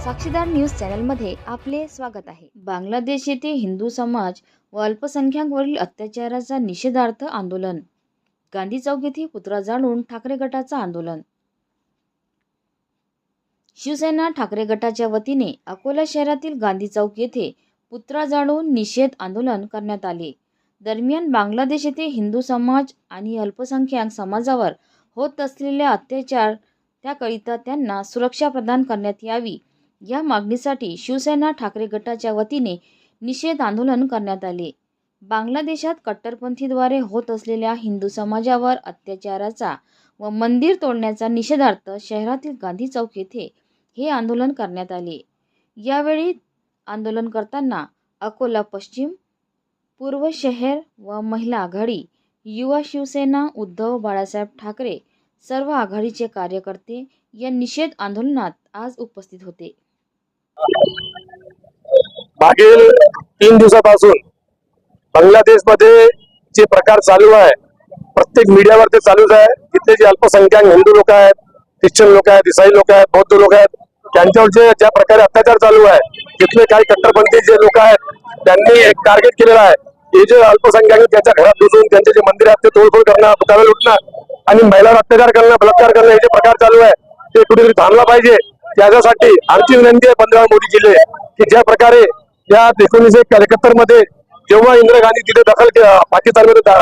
साक्षीदार न्यूज चॅनलमध्ये आपले स्वागत आहे. बांगलादेश येथे हिंदू समाज व अल्पसंख्याकवरील अत्याचाराचा निषेधार्थ आंदोलन. गांधी चौक येथे पुतळा जाळून ठाकरे गटाचं आंदोलन. शिवसेना ठाकरे गटाच्या वतीने अकोला शहरातील गांधी चौक येथे पुतळा जाळून निषेध आंदोलन करण्यात आले. दरम्यान बांगलादेश येथे हिंदू समाज आणि अल्पसंख्याक समाजावर होत असलेल्या अत्याचार त्याकरिता त्यांना सुरक्षा प्रदान करण्यात यावी या मागणीसाठी शिवसेना ठाकरे गटाच्या वतीने निषेध आंदोलन करण्यात आले. बांगलादेशात कट्टरपंथीद्वारे होत असलेल्या हिंदू समाजावर अत्याचाराचा व मंदिर तोडण्याचा निषेधार्थ शहरातील गांधी चौक येथे हे आंदोलन करण्यात आले. यावेळी आंदोलन करताना अकोला पश्चिम पूर्व शहर व महिला आघाडी युवा शिवसेना उद्धव बाळासाहेब ठाकरे सर्व आघाडीचे कार्यकर्ते या निषेध आंदोलनात आज उपस्थित होते. मागील तीन दिवसापासून बांगलादेशमध्ये जे प्रकार चालू आहे प्रत्येक मीडियावर ते चालूच आहे. तिथले जे अल्पसंख्याक हिंदू लोक आहेत ख्रिश्चन लोक आहेत इसाई लोक आहेत बौद्ध लोक आहेत त्यांच्यावर जे ज्या प्रकारे अत्याचार चालू आहे तिथले काही कट्टरपंथी जे लोक आहेत त्यांनी एक टार्गेट केलेलं आहे. हे जे अल्पसंख्याक त्यांच्या घरात घुसून त्यांचे जे मंदिर आहेत ते तोडफोड करणं पुतळा लुटणं आणि महिलांवर अत्याचार करणं बलात्कार करणं हे जे प्रकार चालू आहे ते कुठेतरी थांबला पाहिजे. त्याच्यासाठी आमची विनंती आहे पंतप्रधान मोदी जिल्हे की ज्या प्रकारे या एकोणीसशे एकाहत्तरमध्ये जेव्हा इंदिरा गांधी तिथे दखल पाकिस्तानमध्ये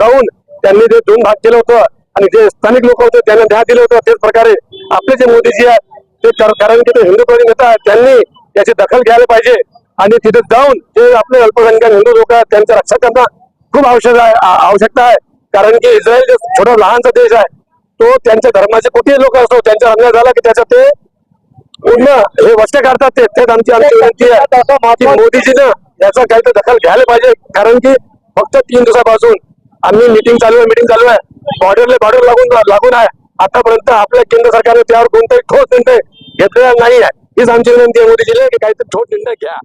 जाऊन त्यांनी ते दोन भाग केलं होतं आणि जे स्थानिक लोक होते त्यांना न्याय दिलं होतं तेच प्रकारे आपले जे मोदीजी आहेत ते कारण की ते हिंदुत्ववादी नेता आहेत त्यांनी त्याची दखल घ्यायला पाहिजे आणि तिथे जाऊन जे आपले अल्पसंख्याक हिंदू लोक आहेत त्यांचं रक्षण करणं खूप आवश्यक आहे आवश्यकता आहे. कारण की इस्रायल जे छोटा लहानचा देश आहे तो त्यांच्या धर्माचे कुठेही लोक असतो त्यांचा अन्याय झाला की त्याचा ते पूर्ण हे वस्ते काढतात ते. आमची आमची विनंती आहे मोदीजीनं याचा काही तर दखल घ्यायला पाहिजे. कारण की फक्त तीन दिवसापासून आम्ही मिटिंग चालू आहे मिटिंग चालू आहे. बॉर्डरला बॉर्डर लागून लागून आहे. आतापर्यंत आपल्या केंद्र सरकारने त्यावर कोणताही ठोस निर्णय घेतलेला नाही आहे हीच आमची विनंती आहे मोदीजीला की काहीतरी ठोस निर्णय घ्या.